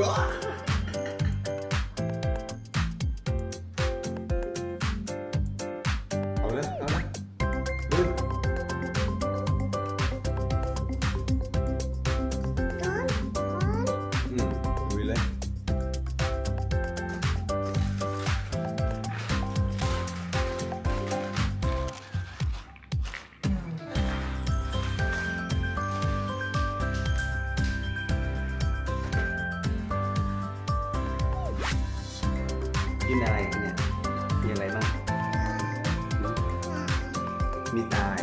Ah! กินอะไรกันเนี่ยมีอะไรบ้างมีตาย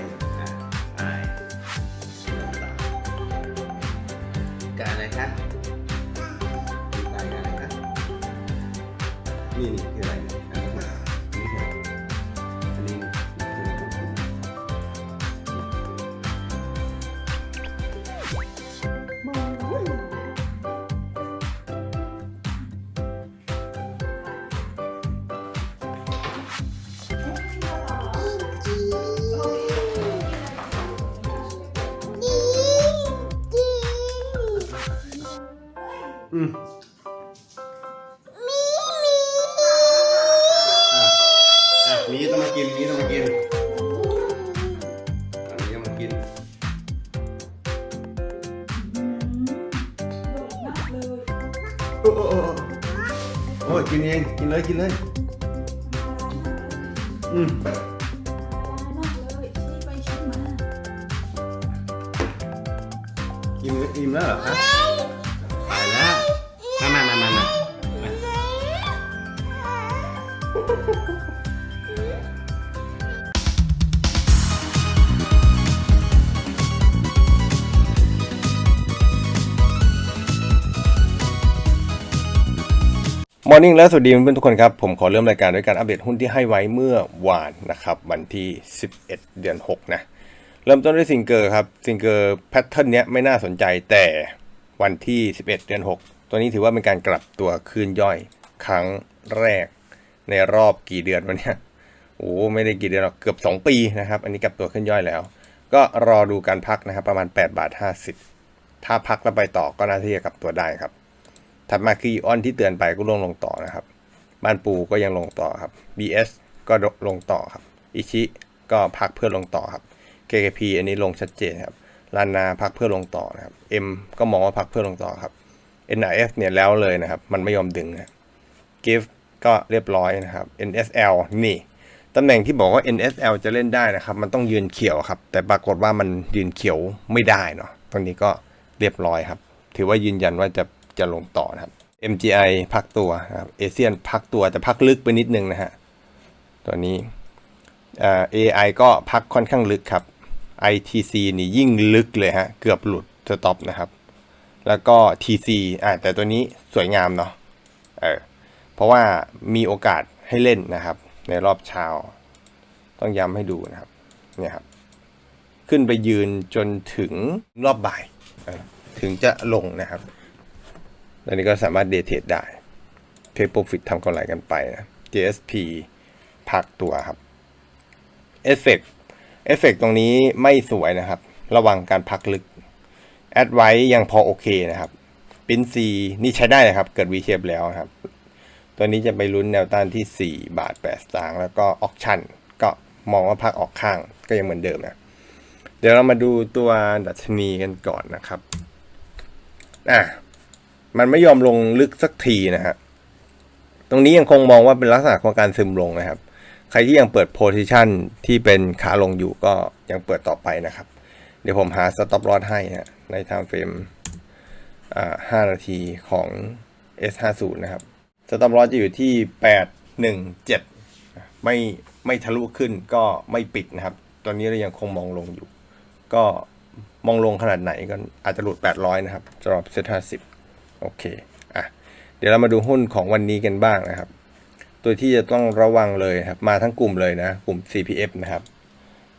อืมอะอะมีต้องมากินมีต้องมากินอันนี้ต้องมากินโอ้โหโอ้ยกินเองกินเลยกินเลย อืมกินอิ่มแล้วเหรอครับ ไปแล้วมามามามามามอร์นิ่งและสวัสดีเพื่อนๆทุกคนครับ ผมขอเริ่มรายการด้วยการอัปเดตหุ้นที่ให้ไว้เมื่อวานนะครับ วันที่ 11 เดือน 6 นะ เริ่มต้นด้วยซิงเกอร์ครับซิงเกอร์แพทเทิร์นเนี้ยไม่น่าสนใจแต่ วันที่ 11 เดือน 6 ตัวนี้ถือว่าเป็นการกลับตัวคืนย่อยครั้งแรก ในรอบกี่เดือนวันเนี้ยโอ้ไม่ได้กี่เดือนหรอกเกือบ 2 ปีนะครับ อันนี้กลับตัวขึ้นย่อยแล้ว ก็รอดูการพักนะครับ ประมาณ8บาท50 ถ้าพักแล้วไปต่อก็น่าที่จะกลับตัวได้ครับ ถัดมาคืออีออนที่เตือนไปก็ลงลงต่อนะครับ บ้านปูก็ยังลงต่อครับ BS ก็ลงต่อครับอิชิก็พักเพื่อลงต่อครับ KKP อันนี้ลงชัดเจนครับ ลานาพักเพื่อลงต่อนะครับ M ก็มองว่าพักเพื่อลงต่อครับ NIF เนี่ยแล้วเลยนะครับ มันไม่ยอมดึงนะ GIF ก็เรียบร้อยนะครับ NSL นี่ตำแหน่งที่บอกว่า NSL จะเล่นได้นะครับ มันต้องยืนเขียวครับ แต่ปรากฏว่ามันยืนเขียวไม่ได้เนาะตรงนี้ก็เรียบร้อยครับ ถือว่ายืนยันว่าจะจะลงต่อนะครับ MGI พักตัวนะครับเอเชียนพักตัวแต่พักลึกไปนิดนึงนะฮะตัวนี้อ่า AI ก็พักค่อนข้างลึกครับ ITC นี่ยิ่งลึกเลยฮะ เกือบหลุดสต็อปนะครับ แล้วก็ TC อ่าแต่ตัวนี้สวยงามเนาะเออเพราะว่ามีโอกาสให้เล่นนะครับ ในรอบเช้า ต้องย้ำให้ดูนะครับ เนี่ยครับ ขึ้นไปยืนจนถึงรอบบ่าย ถึงจะลงนะครับอันนี้ก็สามารถเดทเทรดได้ เทคโปรฟิตทำกำไรกันไปนะ JSP พักตัวครับเอฟเฟก เอฟเฟกตรงนี้ไม่สวยนะครับ ระวังการพักลึก แอดไว้ยังพอโอเคนะครับปินซีนี่ใช้ได้นะครับ เกิด V shape แล้วครับ ตัวนี้จะไปลุ้นแนวต้านที่ 4 บาท8สตางค์แล้วก็ออกชั่น ก็มองว่าพักออกข้างก็ยังเหมือนเดิมนะ เดี๋ยวเรามาดูตัวดัชนีกันก่อนนะครับอะมันไม่ยอมลงลึกสักทีนะฮะตรงนี้ยังคงมองว่าเป็นลักษณะของการซึมลงนะครับ ใครที่ยังเปิดโพซิชันที่เป็นขาลงอยู่ก็ยังเปิดต่อไปนะครับ เดี๋ยวผมหาสต็อปลอสให้นะในไทม์เฟรม5นาทีของ S50 นะครับสต็อปลอสจะอยู่ที่ 817 ไม่ไม่ทะลุขึ้นก็ไม่ปิดนะครับ ตอนนี้เรายังคงมองลงอยู่ ก็มองลงขนาดไหนก็อาจจะหลุด 800 นะครับสำหรับเซ็ต50 โอเคอะเดี๋ยวเรามาดูหุ้นของวันนี้กันบ้างนะครับ ตัวที่จะต้องระวังเลยครับ มาทั้งกลุ่มเลยนะ กลุ่ม CPF นะครับ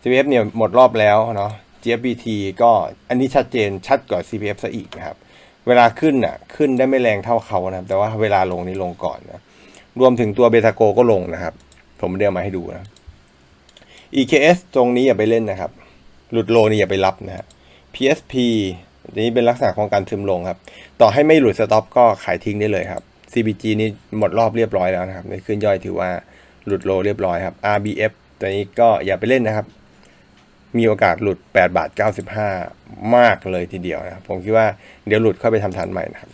CPF เนี่ยหมดรอบแล้วเนาะ GFBT ก็อันนี้ชัดเจนชัดกว่า CPF ซะอีกนะครับ เวลาขึ้นอะขึ้นได้ไม่แรงเท่าเขานะครับ แต่ว่าเวลาลงนี่ลงก่อนนะรวมถึงตัวเบตาโกก็ลงนะครับ ผมเดียวมาให้ดูนะ EKS ตรงนี้อย่าไปเล่นนะครับ หลุดโลนี่อย่าไปรับนะฮะ PSP อันนี้เป็นลักษณะของการซึมลงครับ ต่อให้ไม่หลุดสต็อปก็ขายทิ้งได้เลยครับ CBG นี่หมดรอบเรียบร้อยแล้วนะครับในขึ้นย่อยถือว่าหลุดโลเรียบร้อยครับ RBF ตัวนี้ก็อย่าไปเล่นนะครับ มีโอกาสหลุด 8 บาท 95 มากเลยทีเดียวนะครับ ผมคิดว่าเดี๋ยวหลุดเข้าไปทำฐานใหม่นะครับ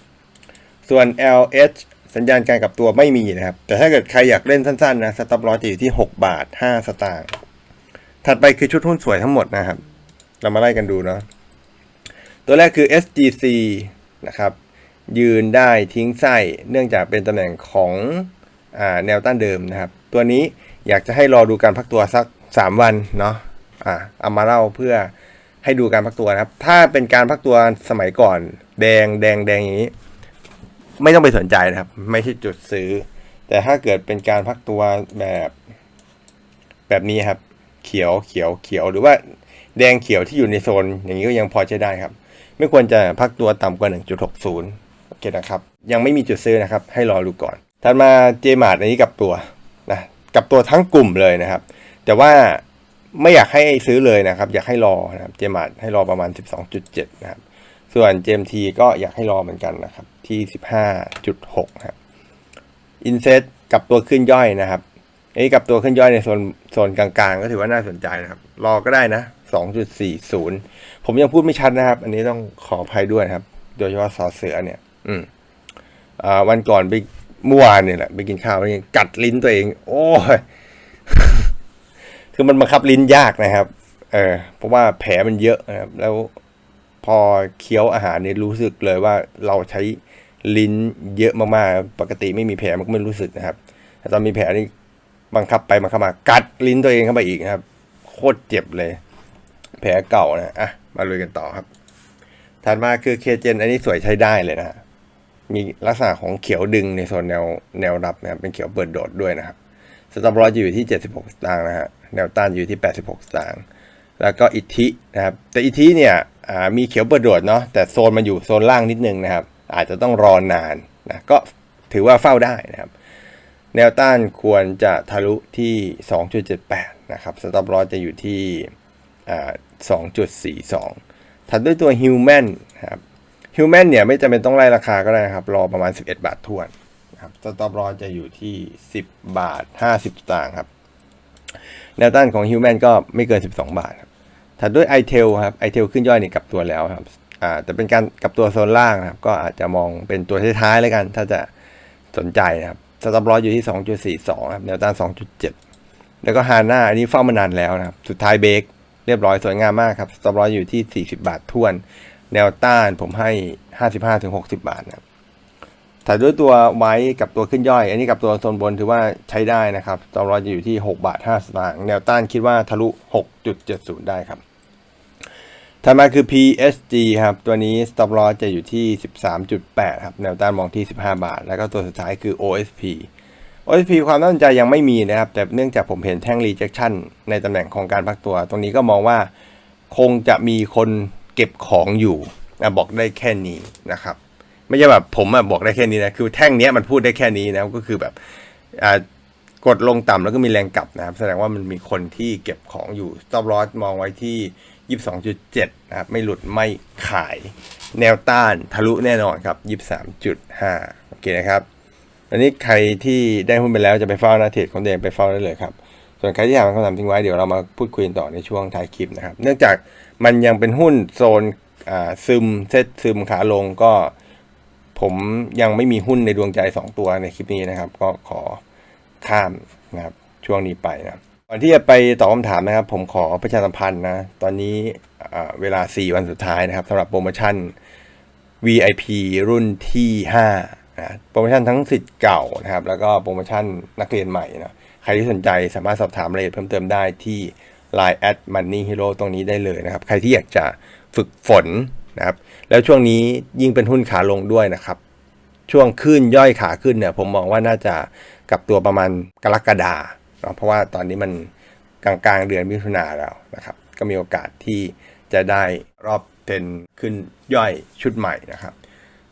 ส่วน LH สัญญาณการกลับตัวไม่มีนะครับ แต่ถ้าเกิดใครอยากเล่นสั้นๆนะสต็อปลอจะอยู่ที่ 6 บาท 5 สตางค์ถัดไปคือชุดหุ้นสวยทั้งหมดนะครับ เรามาไล่กันดูเนาะตัวแรกคือ SGC นะครับ ยืนได้ทิ้งไส้เนื่องจากเป็นตำแหน่งของอแนวต้านเดิมนะครับ ตัวนี้อยากจะให้รอดูการพักตัวสัก 3 วันเนาะอ่าเอามาเล่าเพื่อให้ดูการพักตัวนะครับ ถ้าเป็นการพักตัวสมัยก่อน แดงแดงแดงอย่างนี้ ไม่ต้องไปสนใจนะครับ ไม่ใช่จุดซื้อ แต่ถ้าเกิดเป็นการพักตัวแบบ แบบนี้ครับ เขียวเขียวเขียวหรือว่าแดงเขียวที่อยู่ในโซน อย่างนี้ก็ยังพอใช้ได้ครับ ไม่ควรจะพักตัวต่ำกว่า 1.60 โอเคนะครับ ยังไม่มีจุดซื้อนะครับ ให้รอดูก่อนถัดมาเจมาร์ดอันนี้กับตัวนะกับตัวทั้งกลุ่มเลยนะครับ แต่ว่าไม่อยากให้ซื้อเลยนะครับ อยากให้รอนะครับเจมาร์ดให้รอประมาณ 12.7 นะครับ ส่วน JMT ก็อยากให้รอเหมือนกันนะครับ ที่ 15.6นะครับอินเซตกับตัวขึ้นย่อยนะครับไอ้กับตัวขึ้นย่อยในโซนโซนกลางๆ ก็ถือว่าน่าสนใจนะครับ รอก็ได้นะ 2.40 ผมยังพูดไม่ชัดนะครับ อันนี้ต้องขออภัยด้วยนะครับ โดยเฉพาะสอเสือเนี่ย อืมอ่าวันก่อนไปเมื่อวานเนี่ยแหละไปกินข้าวไปกัดลิ้นตัวเอง โอ้ยคือมันบังคับลิ้นยากนะครับ เออเพราะว่าแผลมันเยอะนะครับ แล้วพอเคี้ยวอาหารเนี่ยรู้สึกเลยว่าเราใช้ลิ้นเยอะมากๆ ปกติไม่มีแผลมันก็ไม่รู้สึกนะครับ แต่ตอนมีแผลนี่บังคับไปบังคับมากัดลิ้นตัวเองเข้าไปอีกนะครับ โคตรเจ็บเลย แผลเก่านะอะมาลุยกันต่อครับถัดมาคือเคเจนอันนี้สวยใช้ได้เลยนะฮะ มีลักษณะของเขียวดึงในโซนแนวแนวรับนะครับเป็นเขียวเปิดโดดด้วยนะครับสต็อปลอสอยู่ที่ 76 สตางค์นะฮะแนวต้านอยู่ที่ 86 สตางค์แล้วก็อิทธินะครับ แต่อิทธิเนี่ยมีเขียวเปิดโดดเนาะแต่โซนมันอยู่โซนล่างนิดนึงนะครับ อาจจะต้องรอนานนะก็ถือว่าเฝ้าได้นะครับ แนวต้านควรจะทะลุที่ 2.78 นะครับสต็อปลอสจะอยู่ที่อ่า2.42 ถัดด้วยตัว Human นะครับ Human เนี่ยไม่จำเป็นต้องไล่ราคาก็ได้นะครับ รอประมาณ 11 บาททวนนะครับสต็อปลอจะอยู่ที่ 10 บาท 50สตางครับ แนวต้านของ Human ก็ไม่เกิน 12 บาทครับถัดด้วย iTel ครับ iTel ขึ้นย่อยนี่กลับตัวแล้วครับอ่าแต่เป็นการกลับตัวโซนล่างนะครับ ก็อาจจะมองเป็นตัวท้ายๆแล้วกัน ถ้าจะสนใจนะครับสต็อปลออยู่ที่ 2.42ครับแนวต้าน 2.7 แล้วก็ฮาน่าอันนี้เฝ้ามานานแล้วนะครับ สุดท้ายเบรกเรียบร้อยสวยงามมากครับสต็อปลออยู่ที่ 40 บาททวน แนวต้านผมให้ 55-60 บาทนะครับถัดด้วยตัวไว้กับตัวขึ้นย่อย อันนี้กับตัวโซนบนถือว่าใช้ได้นะครับสต็อปลอสจะอยู่ที่ 6 บาท5สตางค์แนวต้านคิดว่าทะลุ 6.70 ได้ครับถัดมาคือ PSG ครับ ตัวนี้ stop loss จะอยู่ที่ 13.8 ครับ แนวต้านมองที่ 15 บาท แล้วก็ตัวสุดท้ายคือ OSP OSP ความน่าสนใจยังไม่มีนะครับ แต่เนื่องจากผมเห็นแท่ง rejection ในตำแหน่งของการพักตัว ตรงนี้ก็มองว่าคงจะมีคน เก็บของอยู่นะบอกได้แค่นี้นะครับ ไม่ใช่แบบผมอะบอกได้แค่นี้นะคือแท่งเนี้ยมันพูดได้แค่นี้นะก็คือแบบอ่ากดลงต่ำแล้วก็มีแรงกลับนะครับ แสดงว่ามันมีคนที่เก็บของอยู่ stop loss มองไว้ที่ 22.7 นะครับ ไม่หลุดไม่ขายแนวต้านทะลุแน่นอนครับ 23.5 โอเคนะครับอันนี้ใครที่ได้หุ้นไปแล้วจะไปเฝ้าหน้าเทรดของเองไปเฝ้าได้เลยครับ ส่วนใครที่อยากคำถามทิ้งไว้เดี๋ยวเรามาพูดคุยต่อในช่วงท้ายคลิปนะครับ เนื่องจาก มันยังเป็นหุ้นโซนซึมเซตซึมขาลงก็ผมยังไม่มีหุ้นในดวงใจ 2 ตัวในคลิปนี้นะครับ ก็ขอข้ามนะครับช่วงนี้ไปนะก่อนที่จะไปตอบคำถามนะครับ ผมขอประชาสัมพันธ์นะตอนนี้เวลา 4 วันสุดท้ายนะครับสำหรับโปรโมชั่น VIP รุ่นที่5นะโปรโมชั่นทั้งสิทธิ์เก่านะครับ แล้วก็โปรโมชั่นนักเรียนใหม่นะใครที่สนใจสามารถสอบถามรายละเอียดเพิ่มเติมได้ที่ Line at Money Hero ตรงนี้ได้เลยนะครับ ใครที่อยากจะฝึกฝนนะครับ แล้วช่วงนี้ยิ่งเป็นหุ้นขาลงด้วยนะครับ ช่วงขึ้นย่อยขาขึ้นเนี่ย ผมมองว่าน่าจะกลับตัวประมาณกรกฎาเนาะเพราะว่าตอนนี้มันกลางกลางๆเดือนมิถุนาแล้วนะครับ ก็มีโอกาสที่จะได้รอบเทนขึ้นย่อยชุดใหม่นะครับ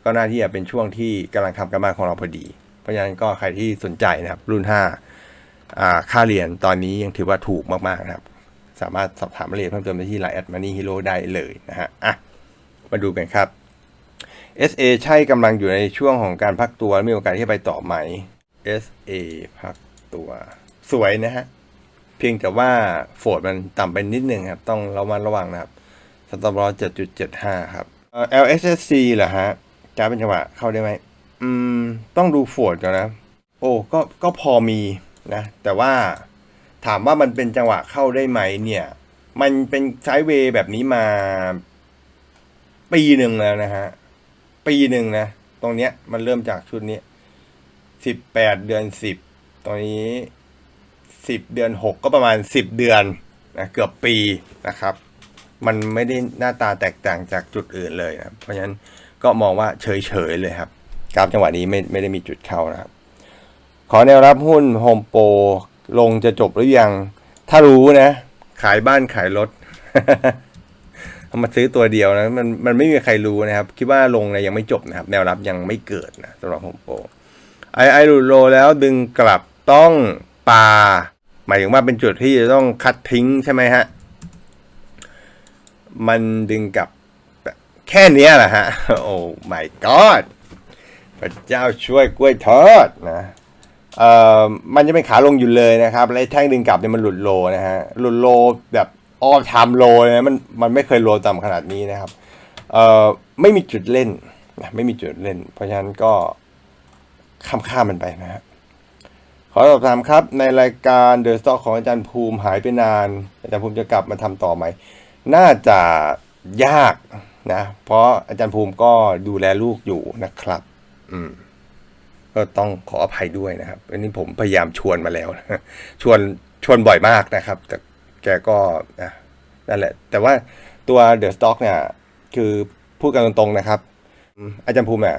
ก็น่าที่จะเป็นช่วงที่กำลังทำกันบ้านของเราพอดี เพราะฉะนั้นก็ใครที่สนใจนะครับรุ่น5อ่าค่าเรียนตอนนี้ยังถือว่าถูกมากๆนะครับ สามารถสอบถามรายละเอียดเพิ่มเติมได้ที่ Line at Money Hero ได้เลยนะฮะอะมาดูกันครับ SA ใช่กำลังอยู่ในช่วงของการพักตัวมีโอกาสที่จะไปต่อไหม SA พักตัว สวยนะฮะ เพียงแต่ว่าโฟดมันต่ำไปนิดนึงครับ ต้องระมัดระวังนะครับสต็อปลอส7.75ครับเอ่อ LSSC เหรอฮะจะเป็นจังหวะเข้าได้ไหมอืม ต้องดูโฟดก่อนนะ โอ้ก็ก็พอมีนะ แต่ว่า ถามว่ามันเป็นจังหวะเข้าได้ไหมเนี่ย มันเป็นไซด์เวย์แบบนี้มา ปีหนึ่งแล้วนะฮะ ปีหนึ่งนะ ตรงเนี้ย มันเริ่มจากชุดนี้สิบแปดเดือนสิบตรงนี้สิบเดือนหกก็ประมาณสิบเดือนนะเกือบปีนะครับ มันไม่ได้หน้าตาแตกต่างจากจุดอื่นเลยนะเพราะฉะนั้นก็มองว่าเฉยๆเลยครับกราฟจังหวะนี้ไม่ไม่ได้มีจุดเข้านะครับ ขอแนวรับหุ้นโฮมโปร ลงจะจบหรือยัง ถ้ารู้นะ ขายบ้านขายรถเอามาซื้อตัวเดียวนะมันมันไม่มีใครรู้นะครับ คิดว่าลงเนี่ยยังไม่จบนะครับ แนวรับยังไม่เกิดนะสำหรับโฮมโปรไอไอหลุดโลแล้วดึงกลับต้องปาหมายถึงว่าเป็นจุดที่จะต้องคัดทิ้งใช่ไหมฮะ มันดึงกลับแค่นี้แหละฮะ โอ้ my god พระเจ้าช่วยกล้วยทอดนะ เอ่อมันจะเป็นขาลงอยู่เลยนะครับและแท่งดึงกลับเนี่ยมันหลุดโลนะฮะหลุดโลแบบออทำโลนะมันมันไม่เคยโลต่ำขนาดนี้นะครับเอ่อไม่มีจุดเล่นนะไม่มีจุดเล่น เพราะฉะนั้นก็ข้ามข้ามมันไปนะฮะขอสอบถามครับ ในรายการ The Stock ของอาจารย์ภูมิหายไปนาน อาจารย์ภูมิจะกลับมาทำต่อไหม น่าจะยากนะ เพราะอาจารย์ภูมิก็ดูแลลูกอยู่นะครับ อืม ก็ต้องขออภัยด้วยนะครับ อันนี้ผมพยายามชวนมาแล้ว ชวนชวนบ่อยมากนะครับ แต่แกก็นั่นแหละ แต่ว่าตัว The Stock เนี่ย คือพูดกันตรงๆนะครับ อาจารย์ภูมิอะ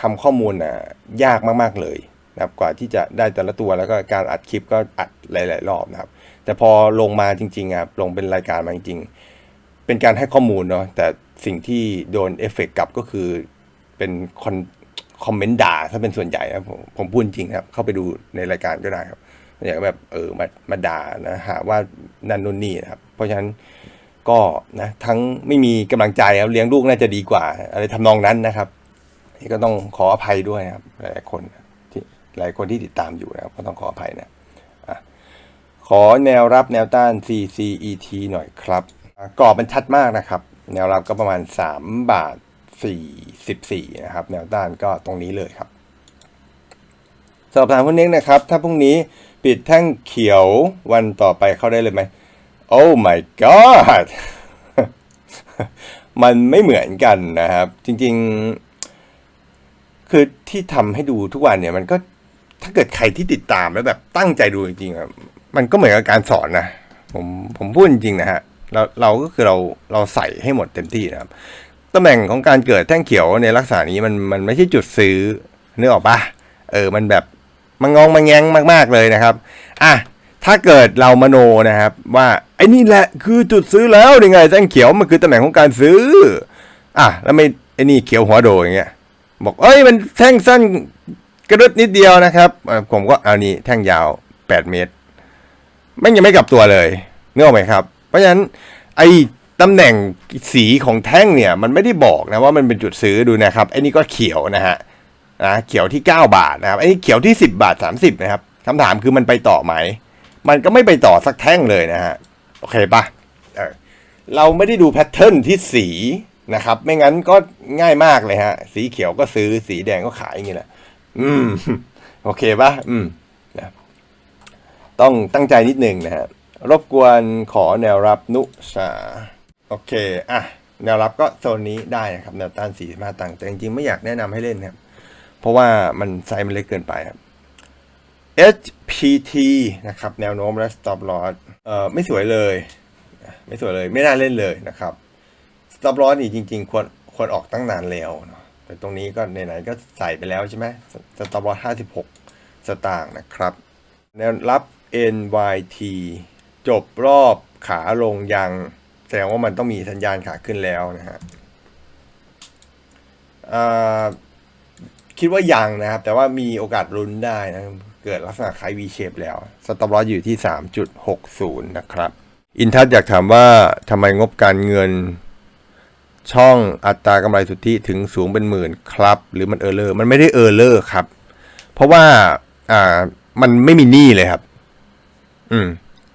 ทำข้อมูลอะยากมากๆเลยนะครับกว่าที่จะได้แต่ละตัวแล้วก็การอัดคลิปก็อัดหลายๆรอบนะครับ แต่พอลงมาจริงๆอะลงเป็นรายการมาจริงๆ เป็นการให้ข้อมูลเนาะแต่สิ่งที่โดนเอฟเฟกต์กลับก็คือเป็นคอน คอมเมนต์ด่าถ้าเป็นส่วนใหญ่นะผมผมพูดจริงครับ เข้าไปดูในรายการก็ได้ครับอย่างแบบเออมามาด่านะหาว่านั่นนู่นนี่นะครับ เพราะฉะนั้นก็นะทั้งไม่มีกำลังใจครับเลี้ยงลูกน่าจะดีกว่า อะไรทำนองนั้นนะครับนี่ก็ต้องขออภัยด้วยนะครับ หลายคนที่หลายคนที่ติดตามอยู่นะครับก็ต้องขออภัยนะขอแนวรับแนวต้าน CCET หน่อยครับกรอบมันชัดมากนะครับ แนวรับก็ประมาณ 3 บาท 44นะครับ แนวต้านก็ตรงนี้เลยครับสอบถามคุณเน็กนะครับ ถ้าพรุ่งนี้ปิดแท่งเขียววันต่อไปเข้าได้เลยไหม Oh my god มันไม่เหมือนกันนะครับ จริงๆ คือที่ทำให้ดูทุกวันเนี่ย มันก็ถ้าเกิดใครที่ติดตามแล้วแบบตั้งใจดูจริงๆอะมันก็เหมือนกับการสอนนะ ผมผมพูดจริงๆนะฮะเราเราก็คือเราเราใส่ให้หมดเต็มที่นะครับ ตำแหน่งของการเกิดแท่งเขียวในลักษณะนี้มันมันไม่ใช่จุดซื้อนึกออกปะเออมันแบบมันงองมันแงงมาก ๆเลยนะครับอะถ้าเกิดเรามโนนะครับ ว่าไอ้นี่แหละคือจุดซื้อแล้วยังไงแท่งเขียวมันคือตำแหน่งของการซื้ออะแล้วไม่ไอ้นี่เขียวหัวโดอย่างเงี้ยบอกเอ้ยมันแท่งสั้นกระดุดนิดเดียวนะครับผมก็เอานี่แท่งยาว 8 เมตรมันยังไม่กลับตัวเลยเนึกออกไหมครับ เพราะฉะนั้นไอ้ ตำแหน่งสีของแท่งเนี่ย มันไม่ได้บอกนะว่ามันเป็นจุดซื้อดูนะครับไอ้นี่ก็เขียวนะฮะนะเขียวที่ 9 บาทนะครับไอ้นี่เขียวที่ 10 บาท 30 นะครับคำถามคือมันไปต่อไหม มันก็ไม่ไปต่อสักแท่งเลยนะฮะโอเคปะเเราไม่ได้ดูแพทเทิร์นที่สีนะครับ ไม่งั้นก็ง่ายมากเลยฮะ สีเขียวก็ซื้อสีแดงก็ขายอย่างนี้แหละอืม โอเคปะอืมนะต้องตั้งใจนิดหนึ่งนะฮะรบกวนขอแนวรับนุชา โอเค อะ แนวรับก็โซนนี้ได้นะครับ แนวต้าน 45 ตังค์แต่จริงๆ ไม่อยากแนะนำให้เล่นนะครับ เพราะว่ามันไซส์มันเล็กเกินไปครับ HPT นะครับ แนวโน้มและ stop loss เอ่อ ไม่สวยเลย ไม่สวยเลย ไม่น่าเล่นเลยนะครับ stop loss นี่จริง ๆ ควร ควรออกตั้งนานแล้วเนาะ แต่ตรงนี้ก็ไหนๆ ก็ใส่ไปแล้วใช่ไหม stop loss 56 สตางค์นะครับ แนวรับ NYT จบรอบขาลงยัง แสดงว่ามันต้องมีสัญญาณขาขึ้นแล้วนะฮะคิดว่ายังนะครับ แต่ว่ามีโอกาสลุ้นได้นะ เกิดลักษณะคล้าย V shape แล้ว สต็อปลอสอยู่ที่ 3.60 นะครับ อินทัศอยากถามว่าทำไมงบการเงินช่องอัตรากำไรสุทธิถึงสูงเป็นหมื่นครับ หรือมันเออร์เลอร์มันไม่ได้เออร์เลอร์ครับ เพราะว่าอ่ามันไม่มีหนี้เลยครับ อืม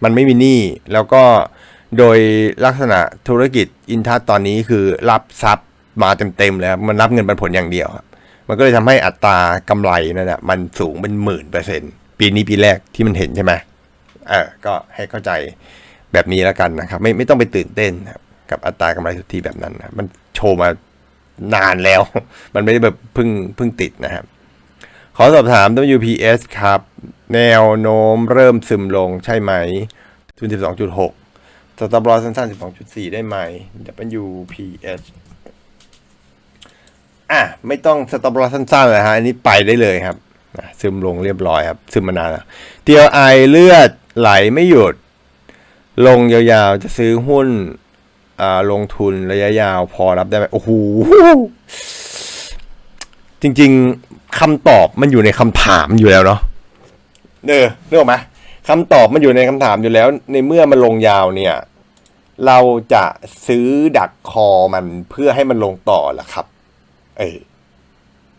มันไม่มีหนี้แล้วก็ โดยลักษณะธุรกิจอินทัศตอนนี้คือรับทรัพย์มาเต็มๆแล้วมันรับเงินปันผลอย่างเดียวครับมันก็เลยทำให้อัตรากำไรนั่นแหะมันสูงเป็นหมื่นเปอร์เซ็นต์ปีนี้ปีแรกที่มันเห็นใช่ไหมเออก็ให้เข้าใจแบบนี้แล้วกันนะครับ ไม่ไม่ต้องไปตื่นเต้นครับกับอัตรากำไรสุทธิแบบนั้นนะมันโชว์มานานแล้ว มันไม่ได้แบบเพิ่งเพิ่งติดนะครับ ขอสอบถาม WPS ครับ แนวโน้มเริ่มซึมลงใช่ไหมทุน12.6 สตอปลอสั้นๆ 12.4 ได้ไหม WPS อะ ไม่ต้องสตอปลอสั้นๆเลยฮะ อันนี้ไปได้เลยครับ ซึมลงเรียบร้อยครับ ซึมมานานแล้ว TLI เลือดไหลไม่หยุด ลงยาวๆ จะซื้อหุ้นอ่าลงทุนระยะยาวพอรับได้ไหมโอ้โห จริงๆคำตอบมันอยู่ในคำถามอยู่แล้วเนาะเนอเรื่องไหม คำตอบมันอยู่ในคำถามอยู่แล้ว ในเมื่อมันลงยาวเนี่ย เราจะซื้อดักคอมันเพื่อให้มันลงต่อล่ะครับ เออ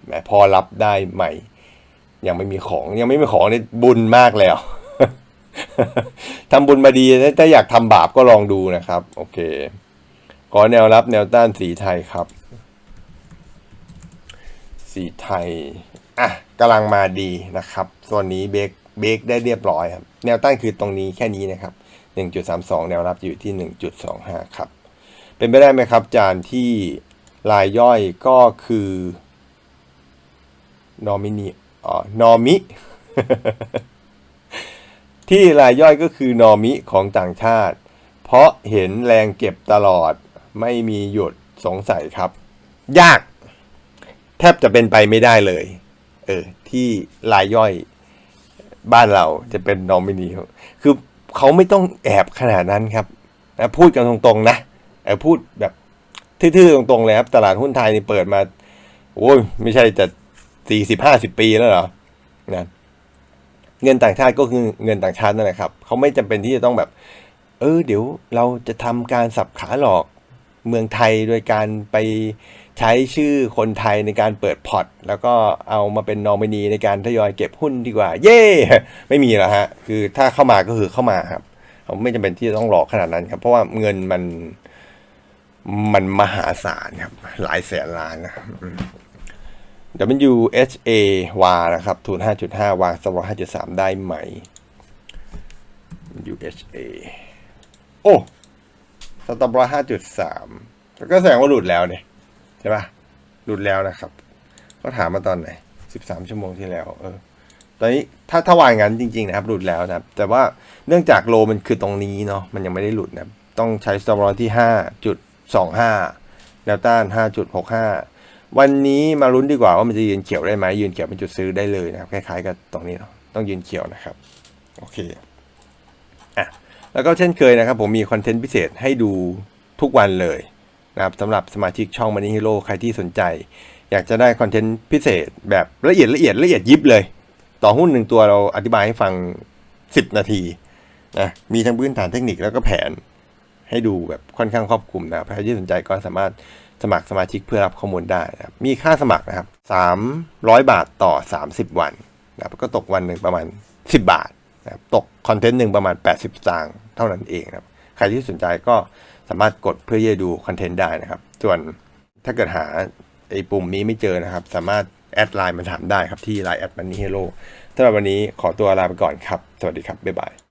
แหมพอรับได้ไหม ยังไม่มีของ ยังไม่มีของนี่บุญมากแล้วทำบุญมาดีถ้าอยากทำบาปก็ลองดูนะครับ โอเคขอแนวรับแนวต้านสีไทยครับ สีไทย อะกำลังมาดีนะครับส่วนนี้เบรก เบรกได้เรียบร้อยครับ แนวต้านคือตรงนี้แค่นี้นะครับ 1.32 แนวรับอยู่ที่ 1.25 ครับ เป็นไปได้ไหมครับจานที่ลายย่อยก็คือนอมินีอ๋อนอมิ ที่รายย่อยก็คือนอมิของต่างชาติ เพราะเห็นแรงเก็บตลอดไม่มีหยุดสงสัยครับ ยาก แทบจะเป็นไปไม่ได้เลย เออ ที่รายย่อย บ้านเราจะเป็นนอมินีคือเขาไม่ต้องแอบขนาดนั้นครับนะพูดกันตรงๆนะเออพูดแบบทื่อๆตรงๆเลยครับตลาดหุ้นไทยนี่เปิดมาโอ้ยไม่ใช่จะสี่สิบห้าสิบปีแล้วเหรอนะเงินต่างชาติก็คือเงินต่างชาตินั่นแหละครับเขาไม่จำเป็นที่จะต้องแบบ เออ เดี๋ยวเราจะทำการสับขาหลอกเมืองไทยโดยการไป ใช้ชื่อคนไทยในการเปิดพอร์ตแล้วก็เอามาเป็นนอมินีในการทยอยเก็บหุ้นดีกว่า เย่ไม่มีแล้วฮะ คือถ้าเข้ามาก็คือเข้ามาครับเขาไม่จำเป็นที่จะต้องหลอกขนาดนั้นครับ เพราะว่าเงินมันมันมหาศาลครับ หลายแสนล้านนะ WHA วานะครับทุน5.5 วางสวอ5.3 ได้ไหม UHA โอ้สต็อปร้อยห้าจุดสามก็แสดงว่าหลุดแล้วเนี่ย ช่ปะหลุดแล้วนะครับเขาถามมาตอนไหนสิบสามชั่วโมงที่แล้ว เออ ตอนนี้ถ้าถ้าวายงั้นจริง ๆ นะครับ หลุดแล้วนะครับ แต่ว่าเนื่องจากโลมันคือตรงนี้เนาะ มันยังไม่ได้หลุดนะครับต้องใช้สต็อปร้อที่ห้าจุดสองห้าแนวต้านห้าจุดหกห้าวันนี้มาลุ้นดีกว่าว่ามันจะยืนเขียวได้ไหมยืนเขียวเป็นจุดซื้อได้เลยนะครับ คล้ายๆกับตรงนี้เนาะ ต้องยืนเขียวนะครับ โอเค อะ แล้วก็เช่นเคยนะครับ ผมมีคอนเทนต์พิเศษให้ดูทุกวันเลย นะครับสำหรับสมาชิกช่อง Money Hero ใครที่สนใจ อยากจะได้คอนเทนต์พิเศษแบบละเอียดละเอียดละเอียดยิบเลย ต่อหุ้นหนึ่งตัวเราอธิบายให้ฟัง 10 นาทีนะมีทั้งพื้นฐานเทคนิคแล้วก็แผนให้ดูแบบค่อนข้างครอบคลุมนะครับใครที่สนใจก็สามารถสมัครสมาชิกเพื่อรับข้อมูลได้นะครับมีค่าสมัครนะครับ 300 บาทต่อ 30 วันนะครับก็ตกวันหนึ่งประมาณ 10 บาทนะครับตกคอนเทนต์หนึ่งประมาณ 80สตางค์เท่านั้นเองนะครับ ใครที่สนใจก็ สามารถกดเพื่อจะดูคอนเทนต์ได้นะครับ ส่วนถ้าเกิดหาไอ้ปุ่มนี้ไม่เจอนะครับ สามารถแอดไลน์มาถามได้ครับที่ไลน์แอดมันนี่เฮโร่สำหรับวันนี้ขอตัวลาไปก่อนครับ สวัสดีครับ บ๊ายบาย